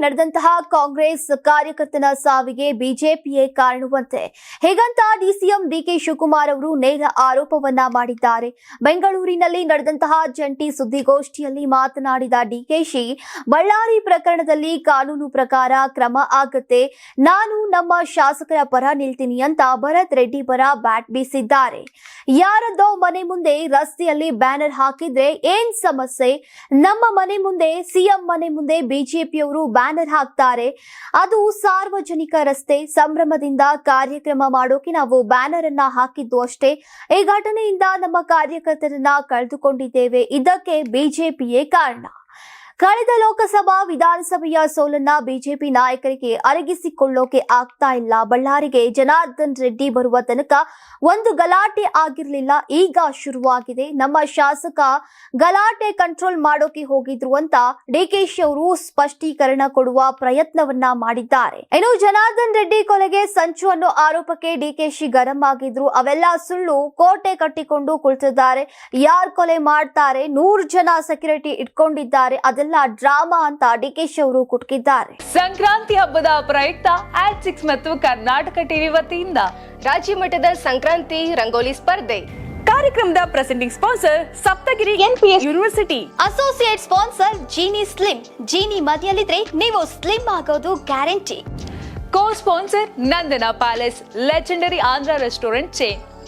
ನಡೆದಂತಹ ಕಾಂಗ್ರೆಸ್ ಕಾರ್ಯಕರ್ತನ ಸಾವಿಗೆ ಬಿಜೆಪಿಯೇ ಕಾರಣವಂತೆ. ಹೇಗಂತ ಡಿಸಿಎಂ ಡಿಕೆ ಶಿವಕುಮಾರ್ ಅವರು ನೇರ ಆರೋಪವನ್ನ ಮಾಡಿದ್ದಾರೆ. ಬೆಂಗಳೂರಿನಲ್ಲಿ ನಡೆದಂತಹ ಜಂಟಿ ಸುದ್ದಿಗೋಷ್ಠಿಯಲ್ಲಿ ಮಾತನಾಡಿದ ಡಿಕೆಶಿ, ಬಳ್ಳಾರಿ ಪ್ರಕರಣದಲ್ಲಿ ಕಾನೂನು ಪ್ರಕಾರ ಕ್ರಮ ಆಗತ್ತೆ. ನಾನು ನಮ್ಮ ಶಾಸಕರ ಪರ ನಿಲ್ತೀನಿ ಅಂತ ಭರತ್ ರೆಡ್ಡಿ ಪರ ಬ್ಯಾಟ್ ಬೀಸಿದ್ದಾರೆ. ಯಾರದ್ದೋ ಮನೆ ಮುಂದೆ ರಸ್ತೆಯಲ್ಲಿ ಬ್ಯಾನರ್ ಹಾಕಿದ್ರೆ ಏನ್ ಸಮಸ್ಯೆ? ನಮ್ಮ ಮನೆ ಮುಂದೆ, ಸಿಎಂ ಮನೆ ಮುಂದೆ ಬಿಜೆಪಿಯವರು ಬ್ಯಾನರ್ ಹಾಕ್ತಾರೆ ಅದು ಸಾರ್ವಜನಿಕ ರಸ್ತೆ ಸಂಭ್ರಮದಿಂದ ಕಾರ್ಯಕ್ರಮ ಮಾಡೋಕೆ ನಾವು ಬ್ಯಾನರ್ ಅನ್ನ ಹಾಕಿದ್ದು ಅಷ್ಟೇ. ಈ ಘಟನೆಯಿಂದ ನಮ್ಮ ಕಾರ್ಯಕರ್ತರನ್ನ ಕಳೆದುಕೊಂಡಿದ್ದೇವೆ. ಇದಕ್ಕೆ ಬಿಜೆಪಿಯೇ ಕಾರಣ. ಕಳೆದ ಲೋಕಸಭಾ ವಿಧಾನಸಭೆಯ ಸೋಲನ್ನ ಬಿಜೆಪಿ ನಾಯಕರಿಗೆ ಅರಗಿಸಿಕೊಳ್ಳೋಕೆ ಆಗ್ತಾ ಇಲ್ಲ. ಬಳ್ಳಾರಿಗೆ ಜನಾರ್ದನ್ ರೆಡ್ಡಿ ಬರುವ ತನಕ ಒಂದು ಗಲಾಟೆ ಆಗಿರಲಿಲ್ಲ. ಈಗ ಶುರುವಾಗಿದೆ. ನಮ್ಮ ಶಾಸಕ ಗಲಾಟೆ ಕಂಟ್ರೋಲ್ ಮಾಡೋಕೆ ಹೋಗಿದ್ರು ಅಂತ ಡಿಕೆಶಿ ಅವರು ಸ್ಪಷ್ಟೀಕರಣ ಕೊಡುವ ಪ್ರಯತ್ನವನ್ನ ಮಾಡಿದ್ದಾರೆ. ಇನ್ನು ಜನಾರ್ದನ್ ರೆಡ್ಡಿ ಕೊಲೆಗೆ ಸಂಚು ಅನ್ನೋ ಆರೋಪಕ್ಕೆ ಡಿಕೆಶಿ ಗರಂ ಆಗಿದ್ರು. ಅವೆಲ್ಲ ಸುಳ್ಳು ಕೋಟೆ ಕಟ್ಟಿಕೊಂಡು ಕುಳಿತಿದ್ದಾರೆ. ಯಾರ್ ಕೊಲೆ ಮಾಡ್ತಾರೆ? ನೂರು ಜನ ಸೆಕ್ಯೂರಿಟಿ ಇಟ್ಕೊಂಡಿದ್ದಾರೆ. ಅದೆಲ್ಲ ಡ್ರಾಮಾ ಅಂತ ಡಿಕೆಶಿ ಅವರು ಕುಟ್ಕಿದ್ದಾರೆ. ಸಂಕ್ರಾಂತಿ ಹಬ್ಬದ ಪ್ರಯುಕ್ತ ಆಟ್ ಸಿಕ್ಸ್ ಮತ್ತು ಕರ್ನಾಟಕ ಟಿವಿ ವತಿಯಿಂದ ರಾಜ್ಯ ಮಟ್ಟದ ಸಂಕ್ರಾಂತಿ ರಂಗೋಲಿ ಸ್ಪರ್ಧೆ. ಕಾರ್ಯಕ್ರಮದ presenting sponsor Saptagiri NPS university associate sponsor Jeeni slim Jeeni ಮದಿಯಲ್ಲಿದ್ರೆ ನೀವು ಸ್ಲಿಮ್ ಆಗೋದು guarantee co sponsor Nandana palace legendary Andhra restaurant chain